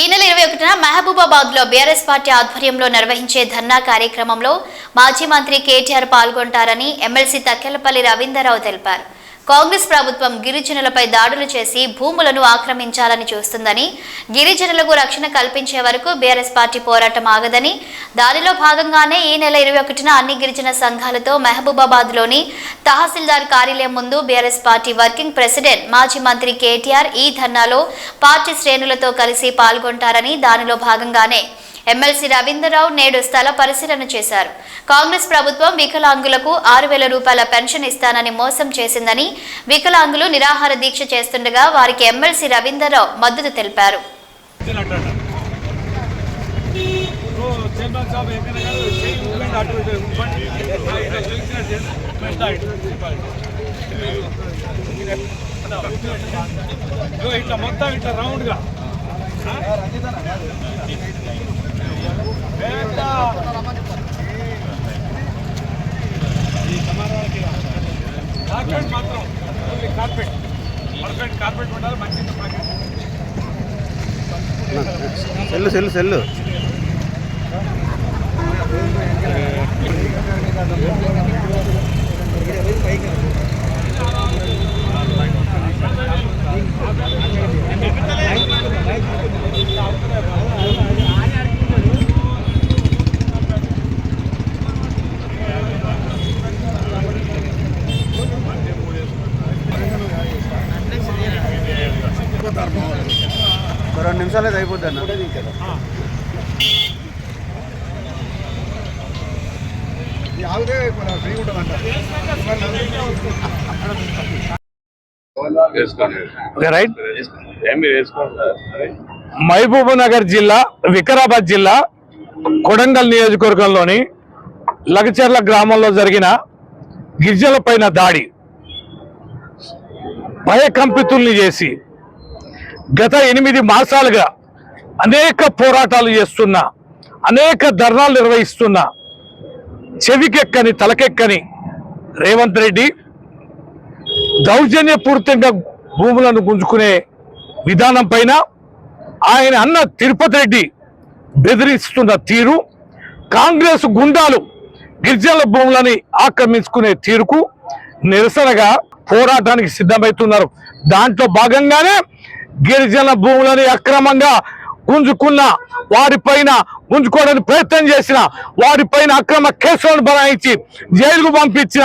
ఈ నెల ఇరవై ఒకటిన మహబూబాబాద్లో బీఆర్ఎస్ పార్టీ ఆధ్వర్యంలో నిర్వహించే ధర్నా కార్యక్రమంలో మాజీ మంత్రి కేటీఆర్ పాల్గొంటారని ఎమ్మెల్సీ తక్కెలపల్లి రవీందర్రావు తెలిపారు. కాంగ్రెస్ ప్రభుత్వం గిరిజనులపై దాడులు చేసి భూములను ఆక్రమించాలని చూస్తుందని గిరిజనులకు రక్షణ కల్పించే వరకు బీఆర్ఎస్ పార్టీ పోరాటం ఆగదని దానిలో భాగంగానే ఈ నెల ఇరవై ఒకటిన అన్ని గిరిజన సంఘాలతో మహబూబాబాద్లోని తహసీల్దార్ కార్యాలయం ముందు బీఆర్ఎస్ పార్టీ వర్కింగ్ ప్రెసిడెంట్ మాజీ మంత్రి కేటీఆర్ ఈ ధర్నాలో పార్టీ శ్రేణులతో కలిసి పాల్గొంటారని దానిలో భాగంగానే ఎమ్మెల్సీ రవీంద్రరావు నేడు స్థల పరిశీలన చేశారు. కాంగ్రెస్ ప్రభుత్వం వికలాంగులకు ఆరు వేల రూపాయల పెన్షన్ ఇస్తానని మోసం చేసిందని వికలాంగులు నిరాహార దీక్ష చేస్తుండగా వారికి ఎమ్మెల్సీ రవీంద్రరావు మద్దతు తెలిపారు. ఇట్లా ఇట్లా మొత్తం ఇట్లా కార్పెట్ మాత్రం కార్పెట్ పర్ఫెక్ట్ కార్పెట్ ఉండాలి మంచి సెల్లు సెల్లు సెల్లు. రెండు నిమిషాలు అయితే అయిపోద్ది అన్న. రైట్ మహబూబ్ నగర్ జిల్లా వికారాబాద్ జిల్లా కొడంగల్ నియోజకవర్గంలోని లగచర్ల గ్రామంలో జరిగిన గిరిజనుల పైన దాడి. భయకంపితుల్ని చేసి గత ఎనిమిది మాసాలుగా అనేక పోరాటాలు చేస్తున్న అనేక ధర్నాలు నిర్వహిస్తున్న చెవికెక్కని తలకెక్కని రేవంత్ రెడ్డి దౌర్జన్యపూరితంగా భూములను గుంజుకునే విధానం పైన ఆయన అన్న తిరుపతి రెడ్డి బెదిరిస్తున్న తీరు కాంగ్రెస్ గుండాలు గిరిజనుల భూములని ఆక్రమించుకునే తీరుకు నిరసనగా పోరాటానికి సిద్ధమవుతున్నారు. దాంట్లో భాగంగానే గిరిజన భూములని అక్రమంగా గుంజుకున్న వారిపైన గుంజుకోవడానికి ప్రయత్నం చేసిన వారిపైన అక్రమ కేసులను బనాయించి జైలుకు పంపించిన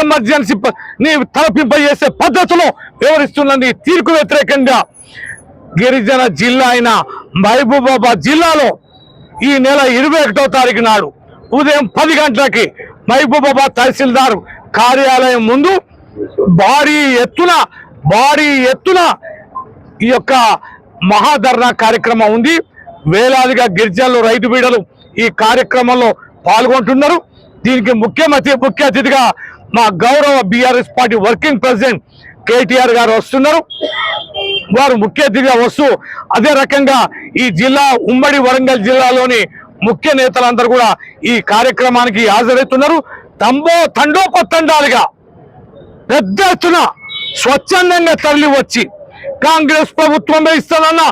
ఎమర్జెన్సీ ప- ని తలపింపజేసే పద్ధతులు వివరిస్తున్న నీ తీర్పు వ్యతిరేకంగా గిరిజన జిల్లా అయిన మహబూబాబాద్ జిల్లాలో ఈ నెల ఇరవై ఒకటో తారీఖు నాడు ఉదయం పది గంటలకి మహబూబాబాద్ తహసీల్దార్ కార్యాలయం ముందు భారీ ఎత్తున భారీ ఎత్తున ఈ యొక్క మహాధర్నా కార్యక్రమం ఉంది. వేలాదిగా గిరిజనులు రైతు బీడలు ఈ కార్యక్రమంలో పాల్గొంటున్నారు. దీనికి ముఖ్యమంత్రి ముఖ్య అతిథిగా మా గౌరవ BRS party working president KTR garu వస్తున్నారు. వారు ముఖ్య అతిథిగా వస్తూ అదే రకంగా ఈ జిల్లా ఉమ్మడి వరంగల్ జిల్లాలోని ముఖ్య నేతలందరూ కూడా ఈ కార్యక్రమానికి హాజరవుతున్నారు. తంబో తండోపతండాలుగా పెద్ద ఎత్తున స్వచ్ఛందంగా తరలి వచ్చి కాంగ్రెస్ ప్రభుత్వమే ఇస్తానన్న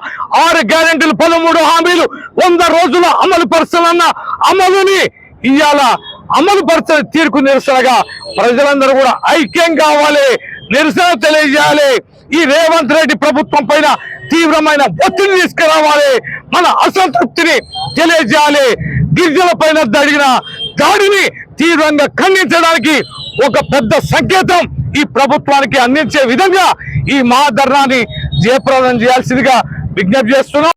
ఆరు గ్యారెంటీలు పదమూడు హామీలు వంద రోజుల అమలు పరుస్తానన్న అమలుని ఇవాళ అమలు పరచని తీర్పు నిరసనగా ప్రజలందరూ కూడా ఐక్యం కావాలి నిరసన తెలియజేయాలి. ఈ రేవంత్ రెడ్డి ప్రభుత్వం పైన తీవ్రమైన ఒత్తిడి తీసుకురావాలి మన అసంతృప్తిని తెలియజేయాలి. గిరిజనుల పైన జరిగిన దాడిని తీవ్రంగా ఖండించడానికి ఒక పెద్ద సంకేతం ఈ ప్రభుత్వానికి అందించే విధంగా ఈ మహాధర్నాన్ని జయప్రదం చేయాల్సిందిగా విజ్ఞప్తి చేస్తున్నాం.